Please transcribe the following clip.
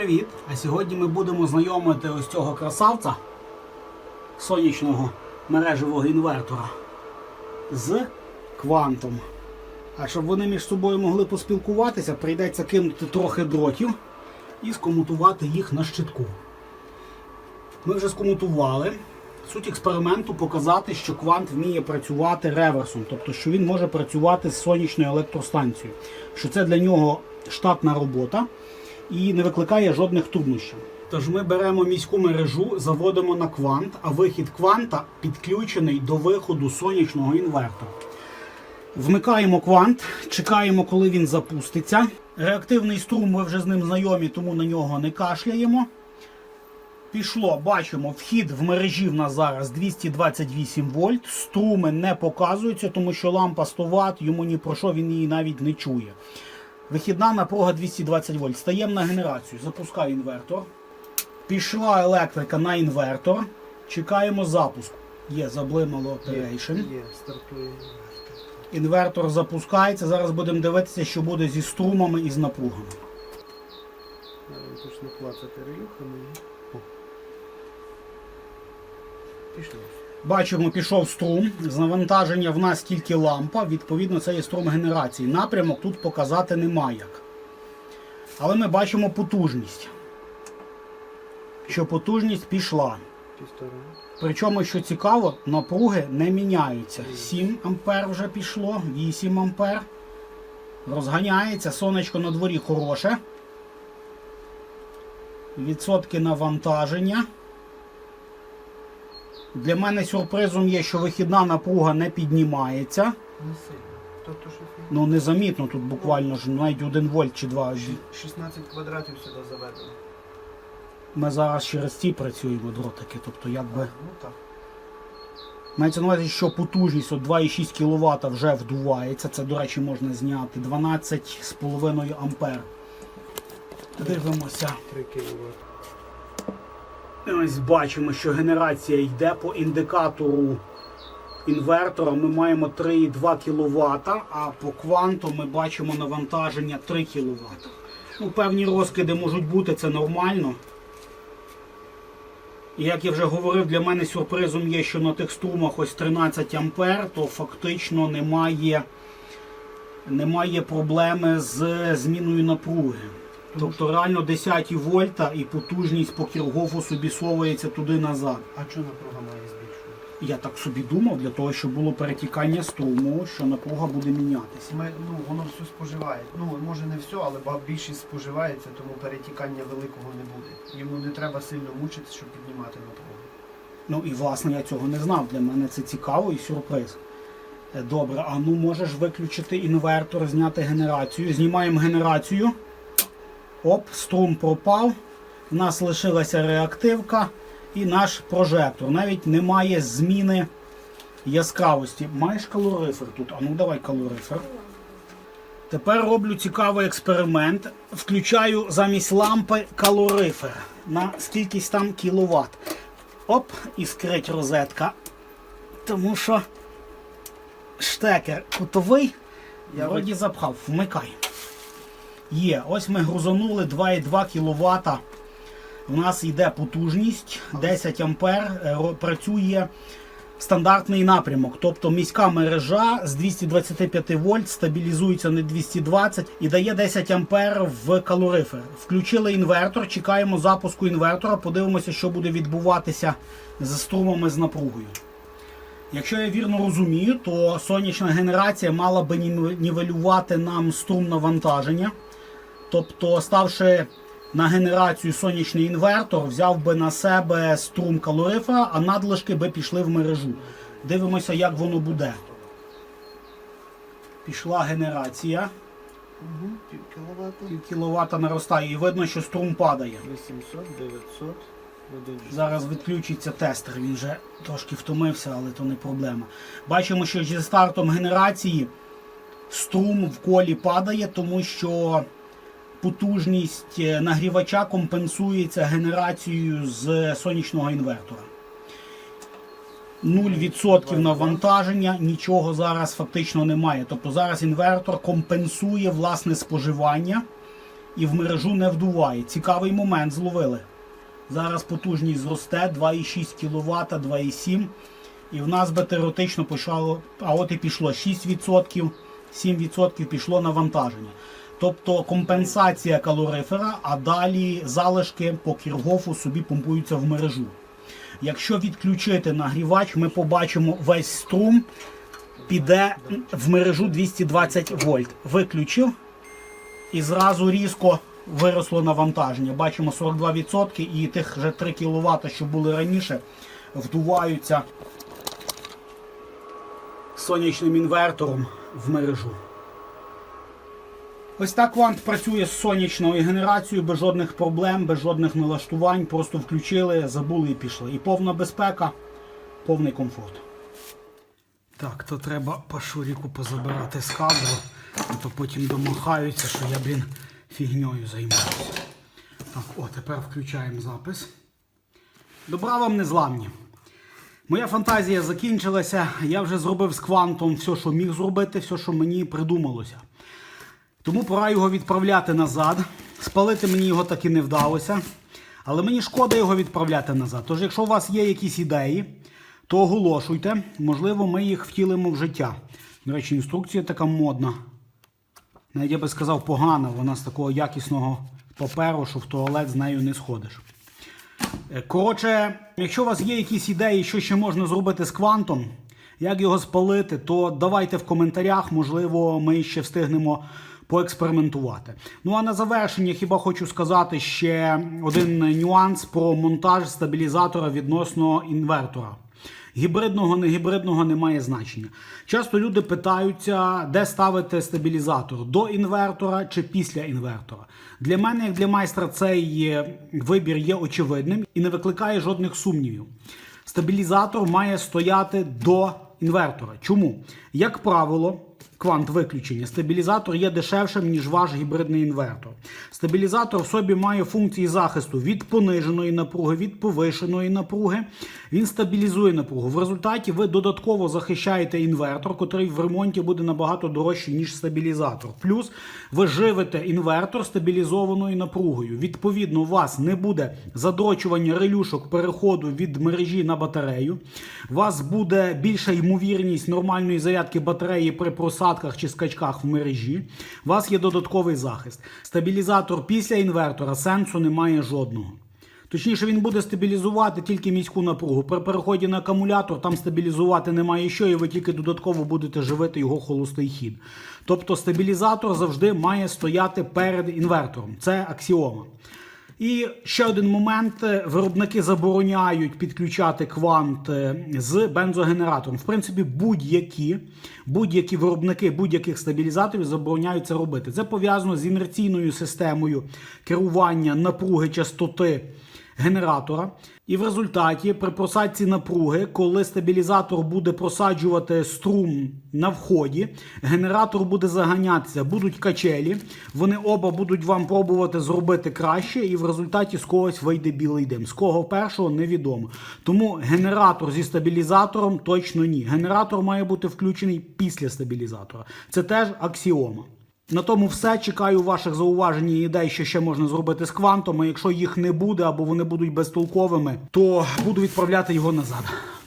привіт! А сьогодні ми будемо знайомити ось цього красавця сонячного мережевого інвертора з квантом. А щоб вони між собою могли поспілкуватися, прийдеться кинути трохи дротів і скомутувати їх на щитку. Ми вже скомутували. Суть експерименту показати, що квант вміє працювати реверсом, тобто що він може працювати з сонячною електростанцією, що це для нього штатна робота і не викликає жодних труднощів. Тож ми беремо міську мережу, заводимо на квант, а вихід кванта підключений до виходу сонячного інвертора. Вмикаємо квант, чекаємо, коли він запуститься. Реактивний струм, ви вже з ним знайомі, тому на нього не кашляємо. Пішло, бачимо, вхід в мережі в нас зараз 228 вольт. Струми не показуються, тому що лампа 100 Вт, йому ні про що він її навіть не чує. Вихідна напруга 220 вольт. Стаємо на генерацію. Запускаю інвертор. Пішла електрика на інвертор. Чекаємо запуск. Є, заблимало Operation. Є, стартує. Інвертор запускається. Зараз будемо дивитися, що буде зі струмами і з напругами. Зараз він почне клацати релюхами. Пішло. Бачимо, пішов струм. З навантаження в нас тільки лампа, відповідно, це є струм генерації. Напрямок тут показати нема як. Але ми бачимо потужність. Що потужність пішла. Причому, що цікаво, напруги не міняються. 7 ампер вже пішло, 8 ампер. Розганяється, сонечко на дворі хороше. Відсотки навантаження. Для мене сюрпризом є, що вихідна напруга не піднімається. Не сильно. Тобто, що фі- Ну незамітно тут буквально ж навіть 1 вольт чи 2. Ші- 16 квадратів сюди заведено. Ми зараз через ці працюємо дротики. Тобто якби. Ну так. Мається на увазі, що потужність от 2,6 кВт вже вдувається. Це, до речі, можна зняти 12,5 ампер. Дивимося. 3 кВт. Ось бачимо, що генерація йде по індикатору інвертора. Ми маємо 3,2 кВт, а по кванту ми бачимо навантаження 3 кВт. Ну, певні розкиди можуть бути, це нормально. Як я вже говорив, для мене сюрпризом є, що на тих струмах ось 13 ампер, то фактично немає, немає проблеми з зміною напруги. Тобто реально 10 вольта і потужність по Кіргофу собі совується туди назад. А чого напруга має збільшувати? Я так собі думав, для того, щоб було перетікання струму, що напруга буде мінятися. Ми, ну, воно все споживає. Ну, може не все, але ба- більшість споживається, тому перетікання великого не буде. Йому не треба сильно мучитися, щоб піднімати напругу. Ну і власне я цього не знав. Для мене це цікаво і сюрприз. Е, Добре, а ну можеш виключити інвертор, зняти генерацію. Знімаємо генерацію. Оп, струм пропав. У нас лишилася реактивка і наш прожектор. Навіть немає зміни яскравості. Маєш калорифер тут? А ну давай калорифер. Тепер роблю цікавий експеримент. Включаю замість лампи калорифер на скількись там кіловат. Оп, іскрить розетка. Тому що штекер кутовий, я Я вроді запхав, вмикай. Є, ось ми грузанули 2,2 кВт. У нас йде потужність 10 ампер, е, працює стандартний напрямок. Тобто міська мережа з 225 вольт стабілізується на 220 і дає 10 ампер в калорифер. Включили інвертор, чекаємо запуску інвертора, подивимося, що буде відбуватися з струмами з напругою. Якщо я вірно розумію, то сонячна генерація мала би нівелювати нам струм навантаження. Тобто, ставши на генерацію сонячний інвертор, взяв би на себе струм калорифера, а надлишки би пішли в мережу. Дивимося, як воно буде. Пішла генерація. Угу. Пів кіловата. Пів кіловата наростає, і видно, що струм падає. 800, 900, 1 Зараз відключиться тестер, він вже трошки втомився, але то не проблема. Бачимо, що зі стартом генерації струм в колі падає, тому що потужність е, нагрівача компенсується генерацією з сонячного інвертора. 0% навантаження, нічого зараз фактично немає. Тобто зараз інвертор компенсує власне споживання і в мережу не вдуває. Цікавий момент зловили. Зараз потужність зросте 2,6 кВт, 2,7 і в нас би теоретично почало, а от і пішло 6%, 7% пішло навантаження. Тобто компенсація калорифера, а далі залишки по кіргофу собі помпуються в мережу. Якщо відключити нагрівач, ми побачимо весь струм піде в мережу 220 вольт. Виключив і зразу різко виросло навантаження. Бачимо 42% і тих вже 3 кВт, що були раніше, вдуваються сонячним інвертором в мережу. Ось так квант працює з сонячною генерацією без жодних проблем, без жодних налаштувань. Просто включили, забули і пішли. І повна безпека, повний комфорт. Так, то треба пашуріку позабирати з кадру, а то потім домахаються, що я, блін, фігньою займаюся. Так, о, тепер включаємо запис. Добра вам незламні. Моя фантазія закінчилася. Я вже зробив з квантом все, що міг зробити, все, що мені придумалося. Тому пора його відправляти назад. Спалити мені його так і не вдалося. Але мені шкода його відправляти назад. Тож, якщо у вас є якісь ідеї, то оголошуйте. Можливо, ми їх втілимо в життя. До речі, інструкція така модна. Навіть я би сказав, погана. Вона з такого якісного паперу, що в туалет з нею не сходиш. Е, Коротше, якщо у вас є якісь ідеї, що ще можна зробити з квантом, як його спалити, то давайте в коментарях, можливо, ми ще встигнемо поекспериментувати. Ну а на завершення хіба хочу сказати ще один нюанс про монтаж стабілізатора відносно інвертора. Гібридного, не гібридного немає значення. Часто люди питаються, де ставити стабілізатор до інвертора чи після інвертора. Для мене, як для майстра, цей вибір є очевидним і не викликає жодних сумнівів. Стабілізатор має стояти до інвертора. Чому? Як правило, квант виключення, стабілізатор є дешевшим, ніж ваш гібридний інвертор. Стабілізатор в собі має функції захисту від пониженої напруги, від повишеної напруги. Він стабілізує напругу. В результаті ви додатково захищаєте інвертор, котрий в ремонті буде набагато дорожчий, ніж стабілізатор. Плюс ви живете інвертор стабілізованою напругою. Відповідно, у вас не буде задрочування релюшок переходу від мережі на батарею. У вас буде більша ймовірність нормальної зарядки батареї при просадках чи скачках в мережі. У вас є додатковий захист. Стабілізатор після інвертора сенсу немає жодного. Точніше, він буде стабілізувати тільки міську напругу. При переході на акумулятор там стабілізувати немає що, і ви тільки додатково будете живити його холостий хід. Тобто стабілізатор завжди має стояти перед інвертором. Це аксіома. І ще один момент: виробники забороняють підключати квант е, з бензогенератором. В принципі, будь-які будь-які виробники будь-яких стабілізаторів забороняють це робити. Це пов'язано з інерційною системою керування напруги частоти генератора. І в результаті при просадці напруги, коли стабілізатор буде просаджувати струм на вході, генератор буде заганятися, будуть качелі, вони оба будуть вам пробувати зробити краще, і в результаті з когось вийде білий дим. З кого першого невідомо. Тому генератор зі стабілізатором точно ні. Генератор має бути включений після стабілізатора. Це теж аксіома. На тому все. Чекаю ваших зауважень і ідей, що ще можна зробити з квантом. А Якщо їх не буде або вони будуть безтолковими, то буду відправляти його назад.